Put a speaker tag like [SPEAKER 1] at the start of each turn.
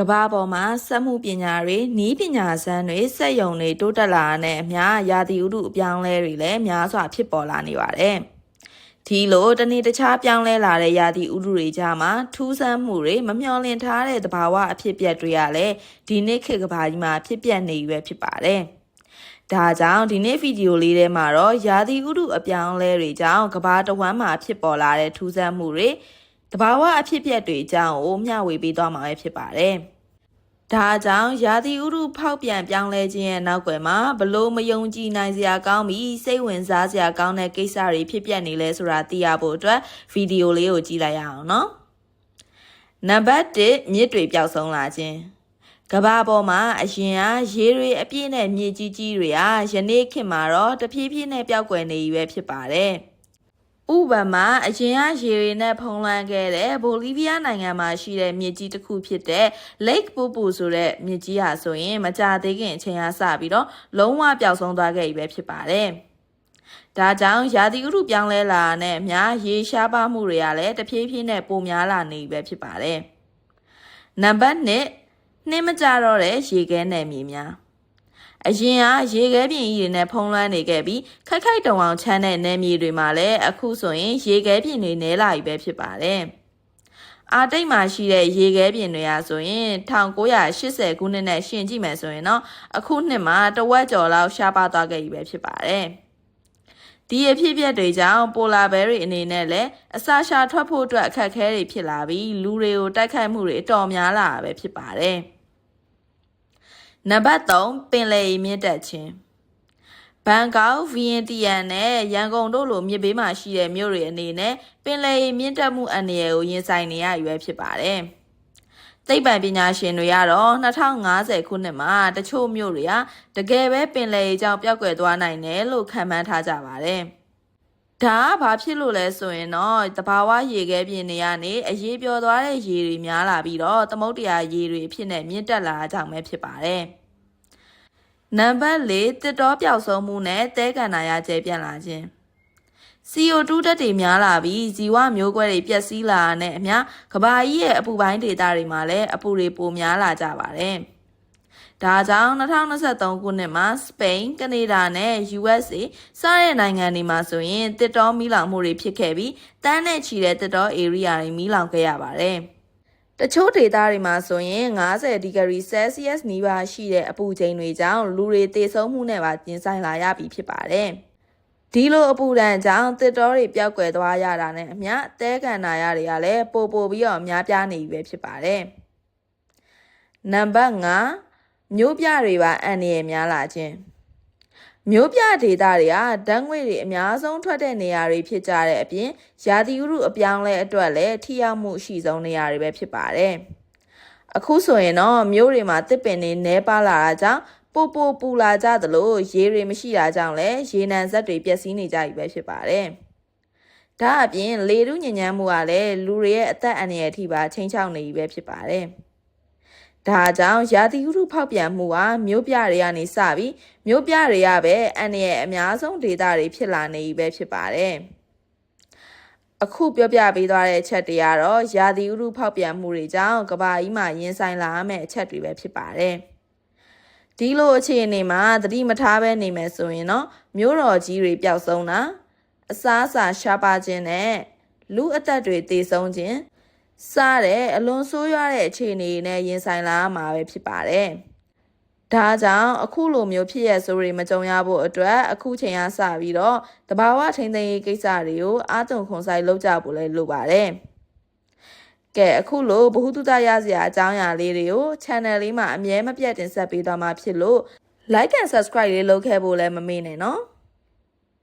[SPEAKER 1] ကမ္ဘာပေါ်မှာစက်မှုပညာတွေနီးပညာစမ်းတွေစက်ယုံတွေတိုးတက်လာတဲ့အမျှရာသီဥတုအပြောင်းလဲတွေလည်းများစွာဖြစ်ပေါ်လာနေပါတယ်။ဒီလိုတနေ့တခြားပြောင်းလဲလာတဲ့ရာသီဥတုတွေကြားမှာထူးဆန်းမှုတွေမမျှော်လင့်ထားတဲ့သဘာဝအဖြစ်အပျက်တွေကလည်းဒီနေ့ခေတ်ကမ္ဘာကြီးမှာဖြစ်ပျက်နေရွယ်ဖြစ်ပါတယ်။ဒါကြောင့်ဒီနေ့ဗီဒီယိုလေးထဲမှာတော့ရာသီဥတုအပြောင်းအလဲတွေကြောင့်ကမ္ဘာတစ်ဝန်းမှာဖြစ်ပေါ်လာတဲ့ထူးဆန်းမှုတွေ တဘာဝအဖြစ်အပျက်တွေအကြောင်းကိုမျှဝေပေးသွားမှာပဲဖြစ်ပါတယ်။ဒါကြောင့်ရာသီဥတုဖောက်ပြန်ပြောင်းလဲခြင်းရဲ့နောက်ွယ်မှာဘလို့မယုံကြည်နိုင်စရာကောင်းပြီးစိတ်ဝင်စားစရာကောင်းတဲ့ကိစ္စတွေဖြစ်ပျက်နေလဲဆိုတာသိရဖို့အတွက်ဗီဒီယိုလေးကိုကြည့်လိုက်ရအောင်နော်။နံပါတ်1မြစ်တွေပျောက်ဆုံးလာခြင်းကဘာပေါ်မှာအရင်ကရေတွေအပြည့်နဲ့မြေကြီးကြီးတွေဟာယနေ့ခေတ်မှာတော့တဖြည်းဖြည်းနဲ့ပျောက်ကွယ်နေပြီပဲဖြစ်ပါတယ်။ ဥပမာအရင်ကရေတွေနဲ့ဖုံးလွှမ်းခဲ့တဲ့ဘိုလီးဗီးယားနိုင်ငံမှာရှိတဲ့မြစ်ကြီးတစ်ခုဖြစ်တဲ့ Lake Poopó ဆိုတဲ့မြစ်ကြီးဟာဆိုရင်မကြာသေးခင်အချိန်ကစပြီးတော့လုံးဝပျောက်ဆုံးသွားခဲ့ပြီပဲဖြစ်ပါတယ်။ဒါကြောင့်ရာသီဥတုပြောင်းလဲလာတဲ့အမျှရေရှားပါမှုတွေကလည်းတဖြည်းဖြည်းနဲ့ပိုများလာနေပြီပဲဖြစ်ပါတယ်။နံပါတ်1နှင်းမကြတော့တဲ့ရေခဲနယ်မြေများ အရင်ကရေခဲပြင်ကြီးတွေနဲ့ဖုံးလွှမ်းနေခဲ့ပြီးခိုက်ခိုက်တုံအောင်ချမ်းတဲ့နယ်မြေတွေမှာလည်းအခုဆိုရင်ရေခဲပြင်တွေနဲလာပြီပဲဖြစ်ပါတယ်။အာတိတ်မှာရှိတဲ့ရေခဲပြင်တွေဟာဆိုရင်1980ခုနှစ်နဲ့ရှင်ကြည့်မယ်ဆိုရင်တော့အခုနှစ်မှာတဝက်ကျော်လောက်ရှားပါသွားခဲ့ပြီပဲဖြစ်ပါတယ်။ဒီအဖြစ်အပျက်တွေကြောင့်ပိုလာဘဲတွေအနေနဲ့လည်းအစာရှာထွက်ဖို့အတွက်အခက်အခဲတွေဖြစ်လာပြီးလူတွေကိုတိုက်ခိုက်မှုတွေအတော်များလာတာပဲဖြစ်ပါတယ်။ နံပါတ်3ပင်လယ်ရေမြင့်တက်ခြင်းဘန်ကောက်ဗီယင်တီယန်နဲ့ရန်ကုန်တို့လိုမြစ်ဘေးမှာရှိတဲ့မြို့တွေအနေနဲ့ပင်လယ်ရေမြင့်တက်မှုအန္တရာယ်ကိုရင်ဆိုင်နေရရွယ်ဖြစ်ပါတယ်။သိပ္ပံပညာရှင်တွေကတော့2050ခုနှစ်မှာတချို့မြို့တွေကတကယ်ပဲပင်လယ်ရေကြောင့်ပျောက်ကွယ်သွားနိုင်တယ်လို့ခန့်မှန်းထားကြပါတယ်။ဒါကဘာဖြစ်လို့လဲဆိုရင်တော့တဘာဝရေခဲပြင်တွေကနေအရေးပြောသွားတဲ့ရေတွေများလာပြီးတော့သမုတ်တရားရေတွေအဖြစ်နဲ့မြင့်တက်လာကြောင်းပဲဖြစ်ပါတယ်။ နံပါတ်၄တစ်တော်ပျောက်ဆုံးမှုနဲ့တဲကန်နာရကျဲပြန့်လာခြင်း CO2 ဓာတ်တွေများလာပြီးဇီဝမျိုးကွဲတွေပျက်စီးလာတဲ့အမျှကဘာကြီးရဲ့အပူပိုင်းဒေသတွေမှာလည်းအပူတွေပိုများလာကြပါတယ်။ဒါကြောင့်2023ခုနှစ်မှာစပိန်၊ကနေဒါနဲ့ USA စတဲ့နိုင်ငံတွေမှာဆိုရင်တစ်တောမီးလောင်မှုတွေဖြစ်ခဲ့ပြီးတန်းနဲ့ချီတဲ့တစ်တော area တွေမီးလောင်ခဲ့ရပါတယ်။ တချို့ဒေသတွေမှာဆိုရင်50ဒီဂရီ Celsius နီးပါးရှိတဲ့အပူချိန်တွေကြောင့်လူတွေသေဆုံးမှုနဲ့ပါကျင်းဆိုင်လာရပြီဖြစ်ပါတယ်။ဒီလိုအပူဒဏ်ကြောင့်တစ်တော်တွေပျောက်ကွယ်သွားရတာနဲ့အမျှတဲကန်နာရတွေကလည်းပိုပိုပြီးတော့များပြားနေပြီပဲဖြစ်ပါတယ်။နံပါတ်5မျိုးပြတွေပါအန္တရာယ်များလာခြင်း မျိုးပြဒေတာတွေကဓာတ်ငွေတွေအများဆုံးထွက်တဲ့နေရာတွေဖြစ်ကြတဲ့အပြင်ရာသီဥတုအပြောင်းလဲအတွက်လည်းထိရောက်မှုရှိဆုံးနေရာတွေပဲဖြစ်ပါတယ်။အခုဆိုရင်တော့မျိုးတွေမှာတစ်ပင်တွေနဲပါလာတာကြောင့်ပိုပိုပူလာကြသလိုရေတွေမရှိတာကြောင့်လည်းရေနံဆက်တွေပျက်စီးနေကြပြီပဲဖြစ်ပါတယ်။ဒါအပြင်လေထုညဉ့်ညမ်းမှုကလည်းလူတွေရဲ့အသက်အန္တရာယ်ထိပါချိန်ချောက်နေပြီပဲဖြစ်ပါတယ်။ ဒါကြောင့်ရာသီဥတုဖောက်ပြန်မှုဟာမြို့ပြတွေကနေစပြီးမြို့ပြတွေကပဲအန္တရာယ်အများဆုံးဒေသတွေဖြစ်လာနေပြီပဲဖြစ်ပါတယ်။အခုပြောပြပေးသွားတဲ့အချက်တွေကတော့ရာသီဥတုဖောက်ပြန်မှုတွေကြောင့်ကဘာကြီးမှာရင်ဆိုင်လာမယ့်အချက်တွေပဲဖြစ်ပါတယ်။ဒီလိုအခြေအနေမှာသတိမထားဘဲနေမယ်ဆိုရင်တော့မြို့တော်ကြီးတွေပျောက်ဆုံးတာအစားအစာရှားပါခြင်းနဲ့လူအသက်တွေသေဆုံးခြင်း စားတဲ့အလွန်ဆိုးရွားတဲ့အခြေအနေနဲ့ရင်ဆိုင်လာမှာပဲဖြစ်ပါတယ်။ဒါကြောင့်အခုလိုမျိုးဖြစ်ရဆိုတွေမကြုံရဖို့အတွက်အခုချိန်ကစပြီးတော့တဘာဝထိန်းသိမ်းရေးကိစ္စတွေကိုအားတုံခွန်ဆိုင်လုပ်ကြဖို့လည်းလိုပါတယ်။ကဲအခုလိုဘ ഹു တုတရစရာအကြောင်းအရာလေးတွေကို channel လေးမှာအမြဲမပြတ်တင်ဆက်ပေးသွားမှာဖြစ်လို့ like and subscribe လေးလုပ်ခဲ့ဖို့လည်းမမေ့နဲ့နော်။